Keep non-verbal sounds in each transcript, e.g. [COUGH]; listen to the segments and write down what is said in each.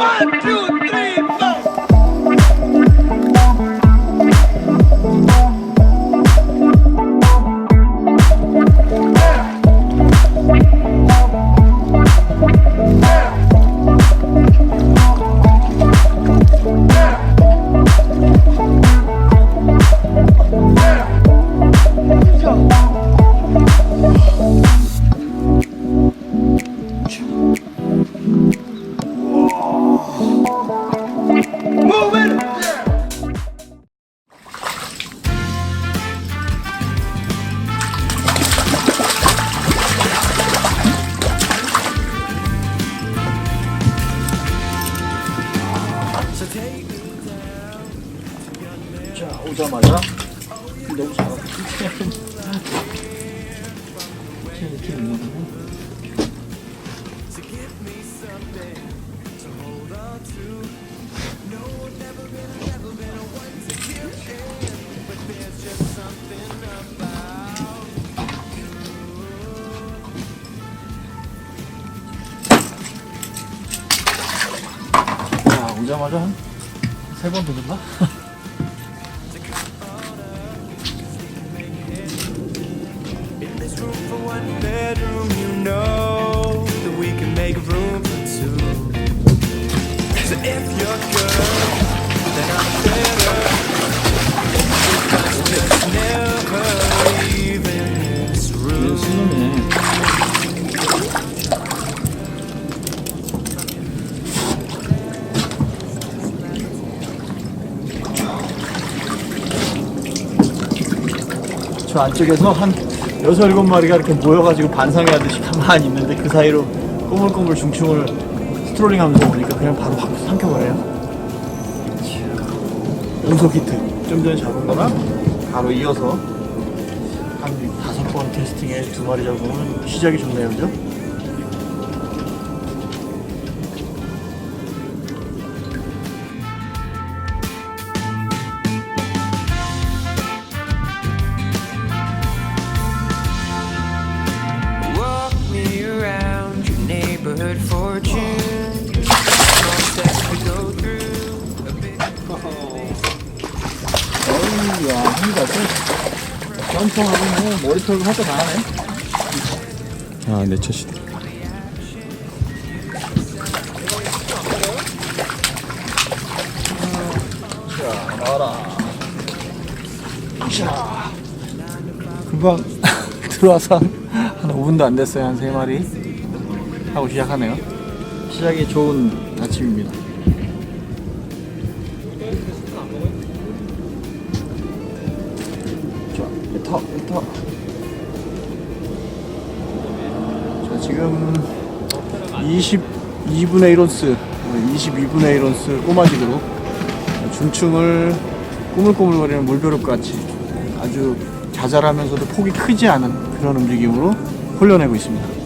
One, two, one bedroom, you know that we can make room for two. So if you're good, then I'm better. Because never leaving this room. 수능에 저 안쪽에서 한 여섯 일곱 마리가 이렇게 모여가지고 반상회하듯이 가만히 있는데 그 사이로 꼬물꼬물 중충을 스트롤링 하면서 오니까 그냥 바로 확 삼켜버려요. 운석 히트. 좀 전에 잡은 거랑 바로 이어서 한 다섯 번 테스팅에 두 마리 잡으면 시작이 좋네요, 그죠? 머리 털고 할거 다 하네. 아, 내 첫이다. 자, 나와라. 자, 금방 [LAUGHS] 들어와서 한 5분도 안 됐어요. 한 3마리 하고 시작하네요. 시작이 좋은 아침입니다. 자, 터, 터. 자, 지금 22분의 1온스, 22분의 1온스 꼬마지그로 중충을 꾸물꾸물거리는 물벼룩 같이 아주 자잘하면서도 폭이 크지 않은 그런 움직임으로 훈련하고 있습니다.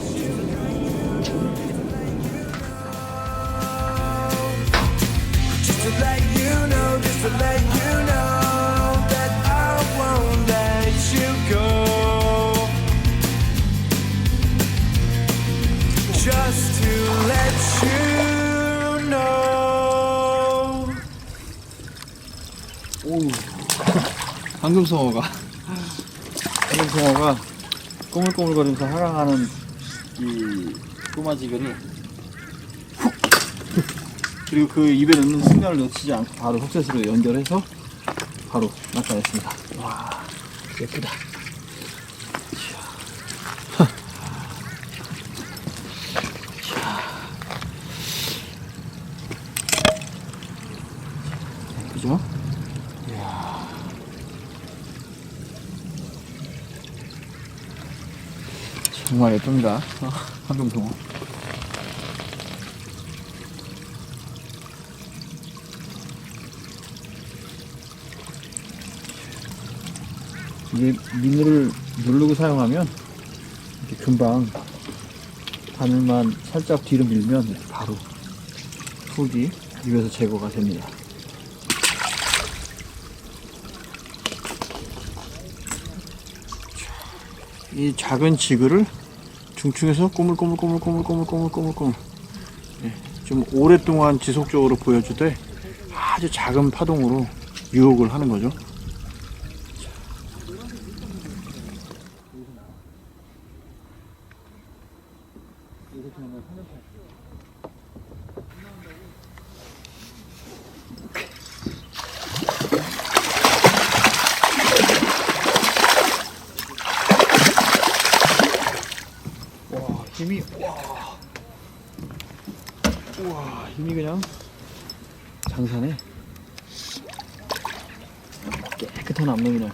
황금송어가 황금송어가 꼬물꼬물거리면서 하강하는 이 꼬마지게를 훅 그리고 그 입에 넣는 순간을 놓치지 않고 바로 흡셋으로 연결해서 바로 나타냈습니다. 와 예쁘다. 그죠? 정말 예쁩니다. 어, 황금송어. 이게 민물을 누르고 사용하면 이렇게 금방 바늘만 살짝 뒤로 밀면 바로 흙이 입에서 제거가 됩니다. 이 작은 지그를 중충에서 꼬물꼬물꼬물꼬물꼬물꼬물꼬물 예, 좀 오랫동안 지속적으로 보여주되 아주 작은 파동으로 유혹을 하는 거죠. 와 힘이 와. 우와 힘이 그냥 장사네. 깨끗한 암놈이네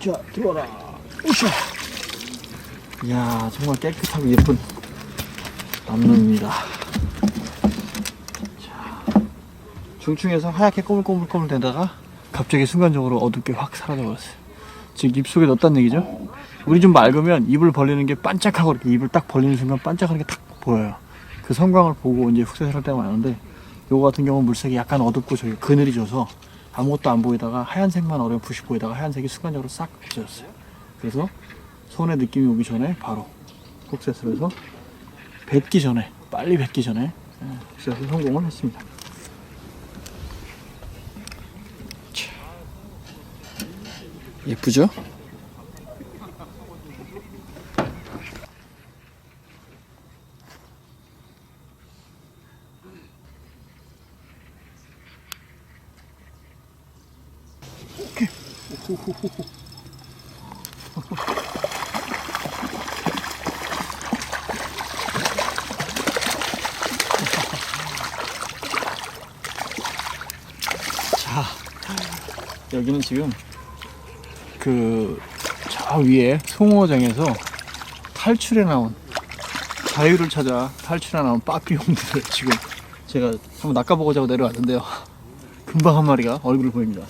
자 들어와라. 으쌰 이야 정말 깨끗하고 예쁜 암놈입니다. 자 중충에서 하얗게 꼬물꼬물꼬물 되다가 갑자기 순간적으로 어둡게 확 사라져버렸어요. 즉 입속에 넣었다는 얘기죠? 물이 좀 맑으면 입을 벌리는 게 반짝하고 이렇게 입을 딱 벌리는 순간 반짝하는 게 탁 보여요. 그 성광을 보고 이제 흑색을 할 때가 많은데 요거 같은 경우는 물색이 약간 어둡고 저기 그늘이 져서 아무것도 안 보이다가 하얀색만 어렴풋이 보이다가 하얀색이 순간적으로 싹 없어졌어요. 그래서 손에 느낌이 오기 전에 바로 흑셋을 해서 뱉기 전에 빨리 뱉기 전에 흑셋을 성공을 했습니다 예쁘죠? 자, 여기는 지금 그 저 위에 송어장에서 탈출해 나온 자유를 찾아 탈출해 나온 빠삐용들을 [LAUGHS] 지금 제가 한번 낚아보고자 고 내려왔는데요. [LAUGHS] 금방 한 마리가 얼굴을 보입니다.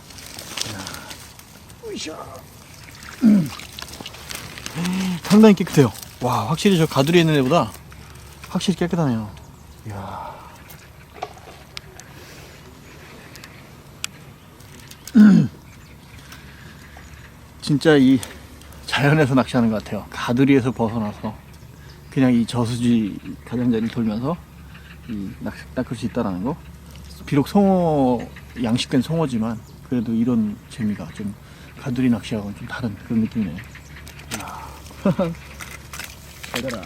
음. 상당히 깨끗해요. 와, 확실히 저 가두리에 있는 애보다 확실히 깨끗하네요. 이야. 진짜 이 자연에서 낚시하는 것 같아요. 가두리에서 벗어나서 그냥 이 저수지 가장자리를 돌면서 이 낚, 낚을 수 있다라는 거. 비록 송어 양식된 송어지만 그래도 이런 재미가 좀 가두리 낚시하고는 좀 다른 그런 느낌이네요. 이야. [LAUGHS] 잘 가라.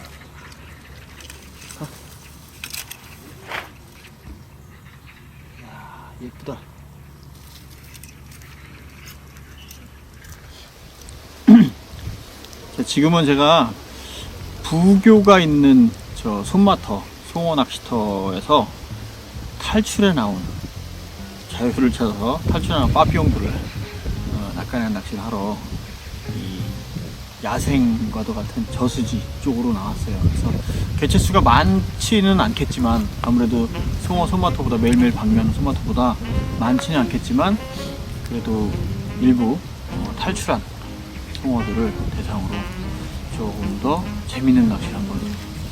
아. 예쁘다. 지금은 제가 부교가 있는 저 손마터 송어 낚시터에서 탈출해 나온 자유를 찾아서 탈출해 나온 빠삐용들을 어, 낚아내는 낚시를 하러 이 야생과도 같은 저수지 쪽으로 나왔어요. 그래서 개체수가 많지는 않겠지만 아무래도 송어 손마터보다 매일매일 방류하는 손마터보다 많지는 않겠지만 그래도 일부 어, 탈출한 송어들을 대상으로 조금 더 재밌는 낚시를 한번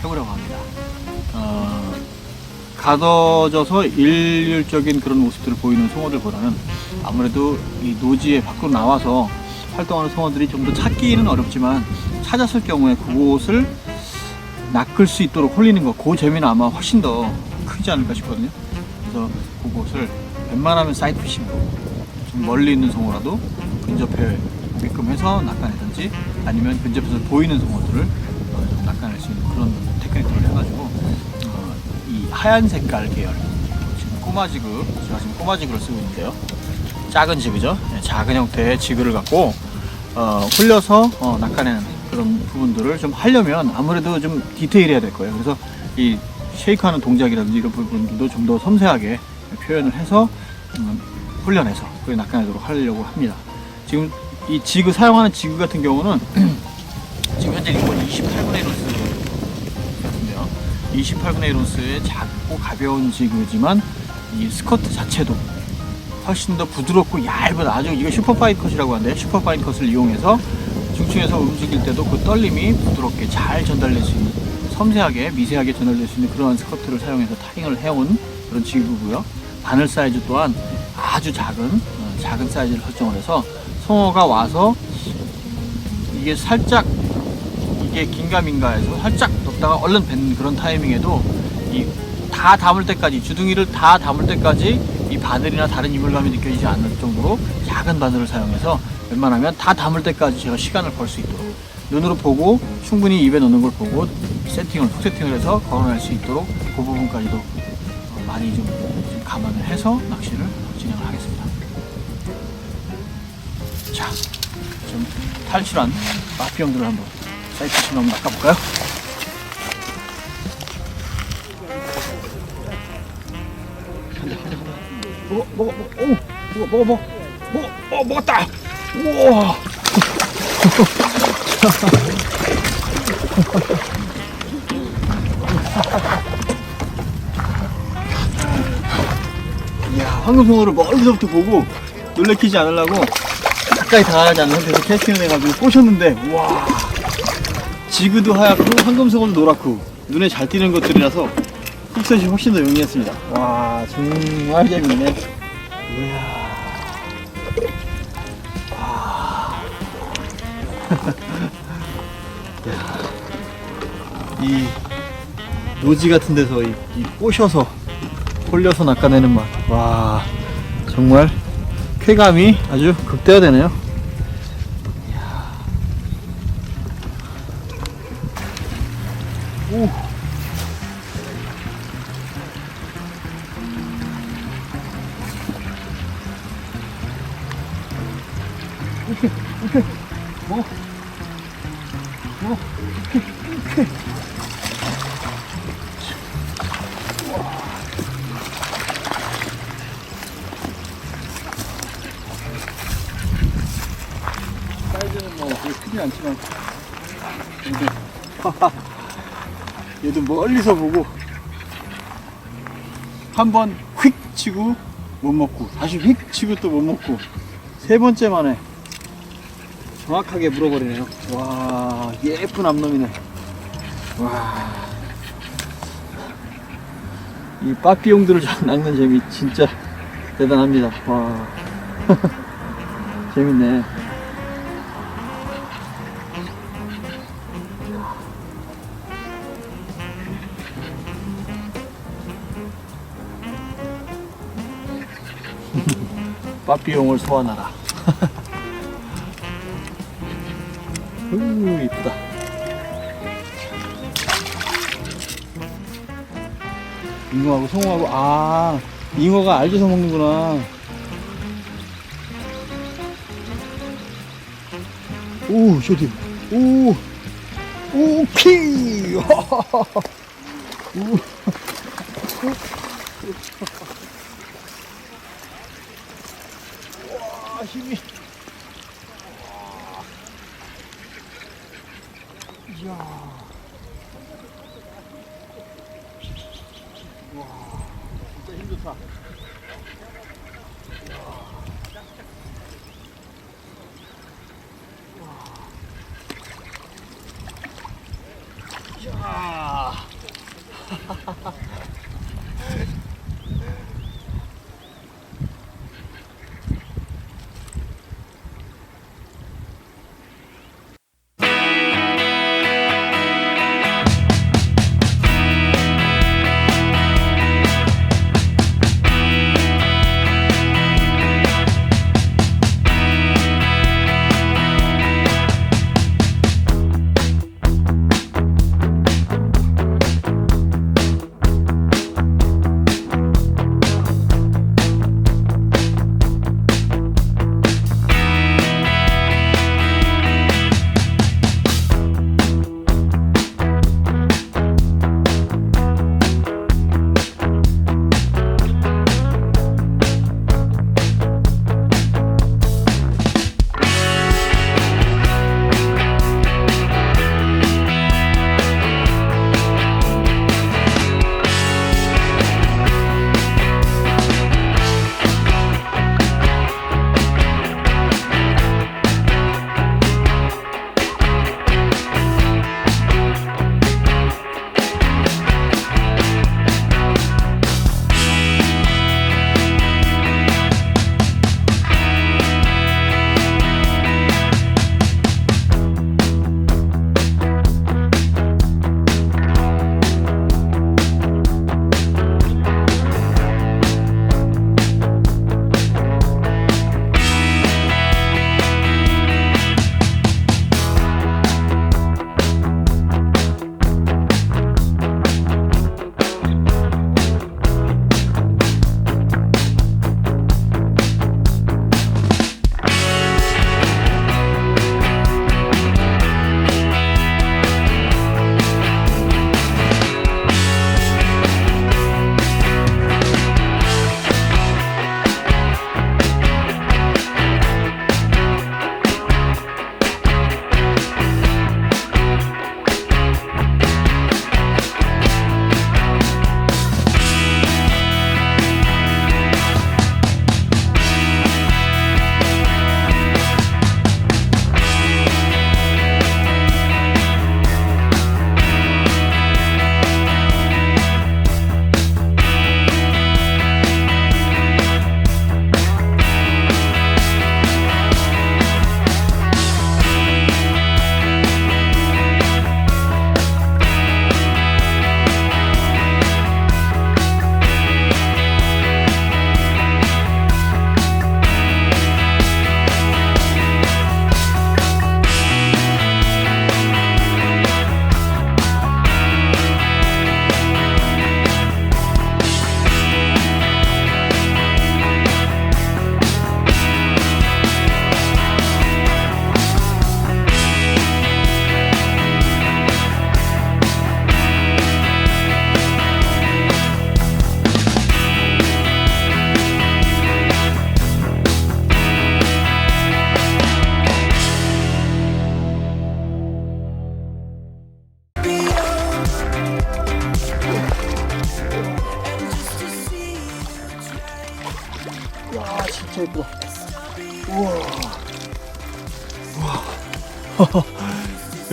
해보려고 합니다. 어, 가둬져서 일률적인 그런 모습들을 보이는 송어들보다는 아무래도 이 노지에 밖으로 나와서 활동하는 송어들이 좀 더 찾기는 어렵지만 찾았을 경우에 그곳을 낚을 수 있도록 홀리는 거, 그 재미는 아마 훨씬 더 크지 않을까 싶거든요. 그래서 그곳을 웬만하면 사이드피싱으로 좀 멀리 있는 송어라도 근접해 오게끔 해서 낚아내든지 아니면 근접해서 보이는 송어들을 어, 좀 낚아낼 수 있는 그런 테크닉들을 해가지고 어, 이 하얀 색깔 계열 지금 꼬마지그 제가 지금 꼬마지그를 쓰고 있는데요. 작은 지그죠. 네, 작은 형태의 지그를 갖고 어, 홀려서 어, 낚아내는 그런 부분들을 좀 하려면 아무래도 좀 디테일해야 될 거예요. 그래서 이 쉐이크하는 동작이라든지 이런 부분들도 좀 더 섬세하게 표현을 해서 음, 훈련해서 그걸 낚아내도록 하려고 합니다. 지금 이 지그 사용하는 지그 같은 경우는 [CLEARS THROAT] 지금 현재 이건 28분의 1온스 같은데요. 28분의 1온스의 작고 가벼운 지그지만 이 스커트 자체도 훨씬 더 부드럽고 얇은 아주 이거 슈퍼파인 컷이라고 하는데 슈퍼파인 컷을 이용해서 중층에서 움직일 때도 그 떨림이 부드럽게 잘 전달될 수 있는 섬세하게 미세하게 전달될 수 있는 그러한 스커트를 사용해서 타잉을 해온 그런 지그고요. 바늘 사이즈 또한 아주 작은 어, 작은 사이즈를 설정을 해서 송어가 와서 이게 살짝 이게 긴가민가해서 살짝 넣다가 얼른 뱉는 그런 타이밍에도 이 다 담을 때까지 주둥이를 다 담을 때까지 이 바늘이나 다른 이물감이 느껴지지 않는 정도로 작은 바늘을 사용해서 웬만하면 다 담을 때까지 제가 시간을 벌 수 있도록 눈으로 보고 충분히 입에 넣는 걸 보고 세팅을 푹 세팅을 해서 걸어낼 수 있도록 그 부분까지도 어, 많이 좀, 좀 감안을 해서 낚시를 진행을 하겠습니다. 자, 좀 탈출한 마피형들을 한번 사이트 좀 한번 낚아볼까요? 먹어, 먹어, 먹어, 오, 먹어, 먹어, 먹어, 먹어, 어, 먹었다. 우와. [LAUGHS] 이야, 황금송어를 멀리서부터 보고 놀래키지 않으려고 가까이 다가가지 않는 상태에서 캐스팅을 해가지고 꼬셨는데, 와. 지그도 하얗고 황금송어도 노랗고 눈에 잘 띄는 것들이라서 훅셋이 훨씬 더 용이했습니다. 와, 정말 재밌네. [LAUGHS] 이 노지 같은 데서 이, 이 꼬셔서 홀려서 낚아내는 맛. 와, 정말 쾌감이 아주 극대화되네요. 오. 오케이, 오케이. 뭐? 뭐? 사이즈는 크진 않지만. [LAUGHS] 얘도 멀리서 보고 한 번 휙 치고 못 먹고 다시 휙 치고 또 못 먹고 세 번째 만에 정확하게 물어버리네요. 와 예쁜 암놈이네. 와이 빠삐용들을 낚는 재미 진짜 대단합니다. 와. [LAUGHS] 재밌네 빠삐용을 소환하라. [LAUGHS] 으 이쁘다. 잉어하고 송어하고 아 잉어가 알져서 먹는구나. 오 쇼디 오 오키 오. [LAUGHS] 힘이. 이야. 와, 진짜 힘 좋다. 야.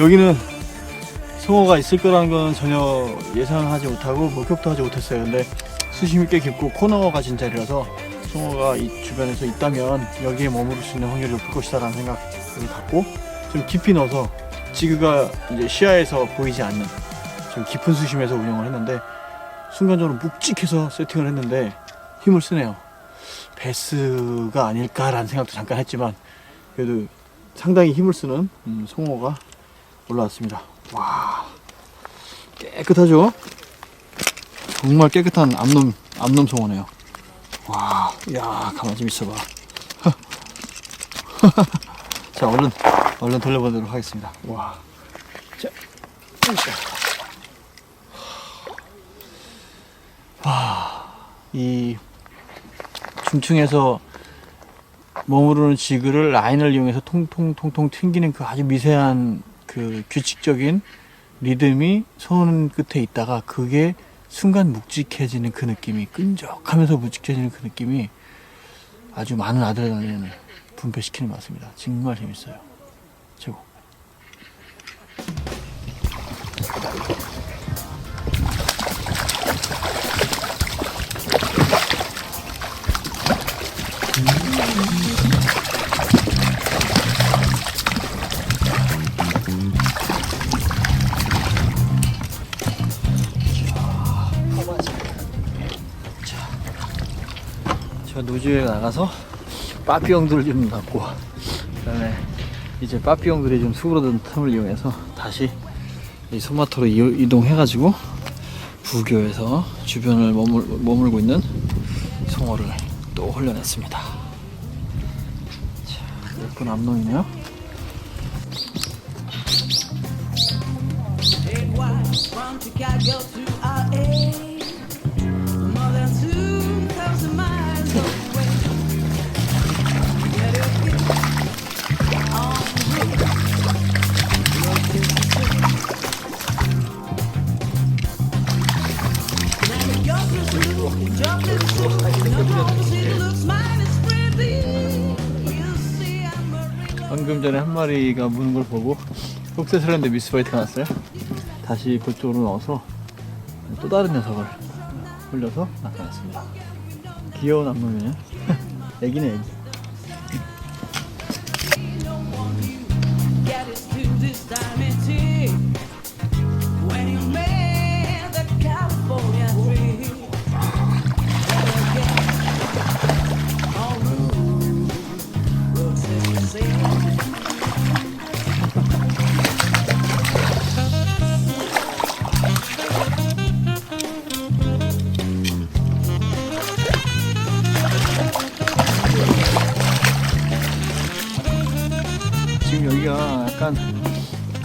여기는 송어가 있을 거라는 건 전혀 예상하지 못하고 목격도 하지 못했어요. 근데 수심이 꽤 깊고 코너가 가진 자리라서 송어가 이 주변에서 있다면 여기에 머무를 수 있는 확률이 높을 것이다라는 생각을 갖고 좀 깊이 넣어서 지그가 이제 시야에서 보이지 않는 좀 깊은 수심에서 운영을 했는데 순간적으로 묵직해서 세팅을 했는데 힘을 쓰네요. 베스가 아닐까라는 생각도 잠깐 했지만 그래도 상당히 힘을 쓰는 음, 송어가 올라왔습니다. 와 깨끗하죠? 정말 깨끗한 암놈 암놈 송어네요. 와, 야 가만 좀 있어봐. [LAUGHS] 자 얼른 얼른 돌려보도록 하겠습니다. 와, 자. 와, 이 중층에서 머무르는 지그를 라인을 이용해서 통통통통 튕기는 그 아주 미세한 그 규칙적인 리듬이 손 끝에 있다가 그게 순간 묵직해지는 그 느낌이 끈적하면서 묵직해지는 그 느낌이 아주 많은 아드레날린을 분배시키는 것 같습니다. 정말 재밌어요. 최고. 노지에 나가서 빠삐용들을 좀 잡고 그다음에 이제 빠삐용들이 좀 수그러든 틈을 이용해서 다시 이 소마토로 이- 이동해가지고 부교에서 주변을 머물, 머물고 있는 송어를 또 훈련했습니다. 자, 예쁜 암놈이네요. 방금 전에 한 마리가 무는 걸 보고 했는데 미스바이트가 났어요. 다시 그쪽으로 넣어서 또 다른 녀석을 흘려서 나타냈습니다. 귀여운 암놈이네. [LAUGHS] 애기네 애기.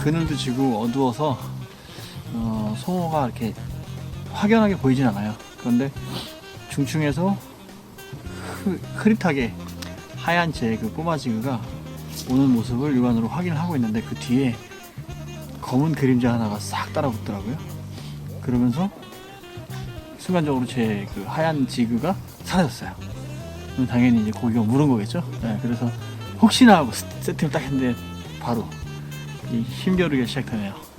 그늘도 지고 어두워서 어, 송어가 이렇게 확연하게 보이진 않아요. 그런데 중층에서 흐, 흐릿하게 하얀 제 그 꼬마지그가 오는 모습을 육안으로 확인을 하고 있는데 그 뒤에 검은 그림자 하나가 싹 따라붙더라고요. 그러면서 순간적으로 제 그 하얀 지그가 사라졌어요. 당연히 이제 고기가 물은 거겠죠. 네, 그래서 혹시나 하고 스- 세팅을 딱 했는데 바로 이 힘겨루기가 시작되네요.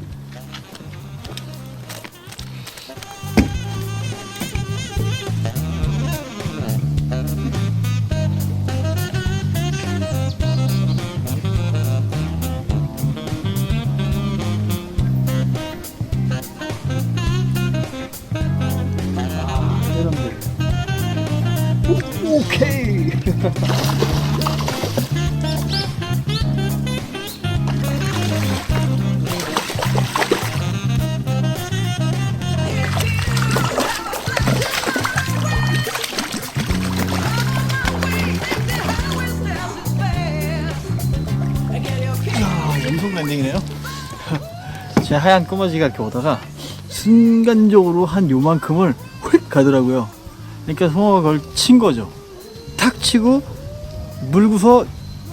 제 하얀 꼬마지가 이렇게 오다가 순간적으로 한 요만큼을 휙 가더라고요. 그러니까 송어가 그걸 친 거죠. 탁 치고 물고서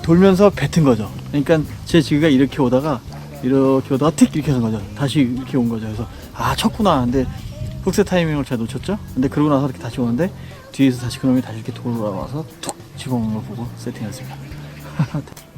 돌면서 뱉은 거죠. 그러니까 제 지그가 이렇게 오다가 이렇게 오다가 틱 이렇게 한 거죠. 다시 이렇게 온 거죠. 그래서 아 쳤구나. 근데 훅스 타이밍을 제가 놓쳤죠. 근데 그러고 나서 이렇게 다시 오는데 뒤에서 다시 그놈이 다시 이렇게 돌아와서 툭 집어먹는 걸 보고 세팅했습니다. [LAUGHS]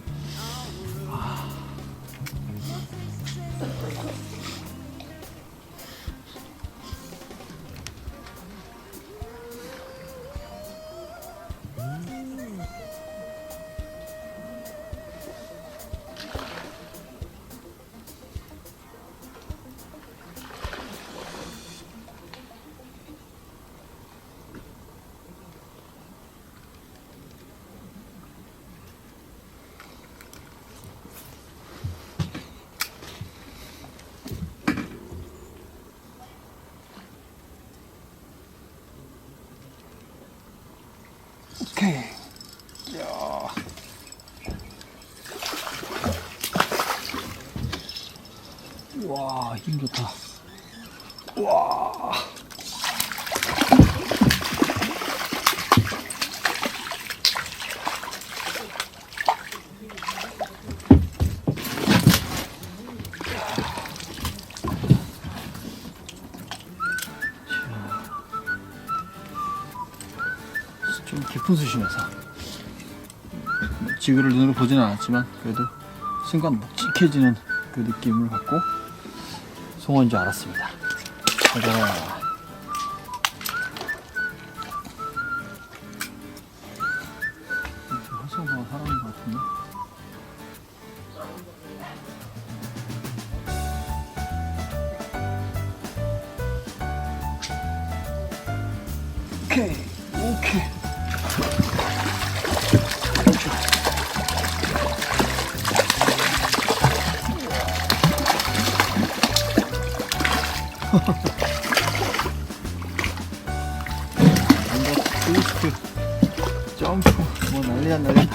오케이. 야. 와, 힘 좋다. 와. 좀 깊은 수심에서 지구를 눈으로 보지는 않았지만 그래도 순간 묵직해지는 그 느낌을 갖고 송어인 줄 알았습니다. 가자. 활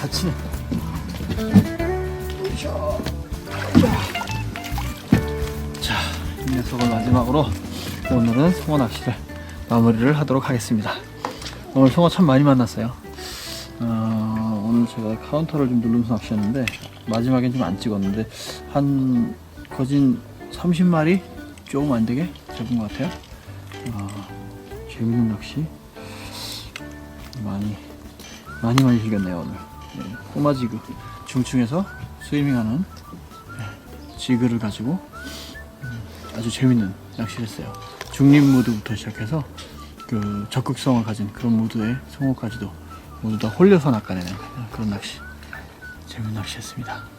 다치네. 자, 이 녀석을 마지막으로 오늘은 송어 낚시를 마무리를 하도록 하겠습니다. 오늘 송어 참 많이 만났어요. 어, 오늘 제가 카운터를 좀 누르면서 낚시했는데 마지막엔 좀 안 찍었는데 한 거진 30마리 조금 안 되게 잡은 것 같아요. 아, 재밌는 낚시 많이 많이 많이 즐겼네요 오늘. 네, 꼬마지그 중층에서 스위밍하는 네, 지그를 가지고 음, 아주 재밌는 낚시를 했어요. 중립 모드부터 시작해서 그 적극성을 가진 그런 모드의 성어까지도 모두 다 홀려서 낚아내는 그런 낚시 재밌는 낚시였습니다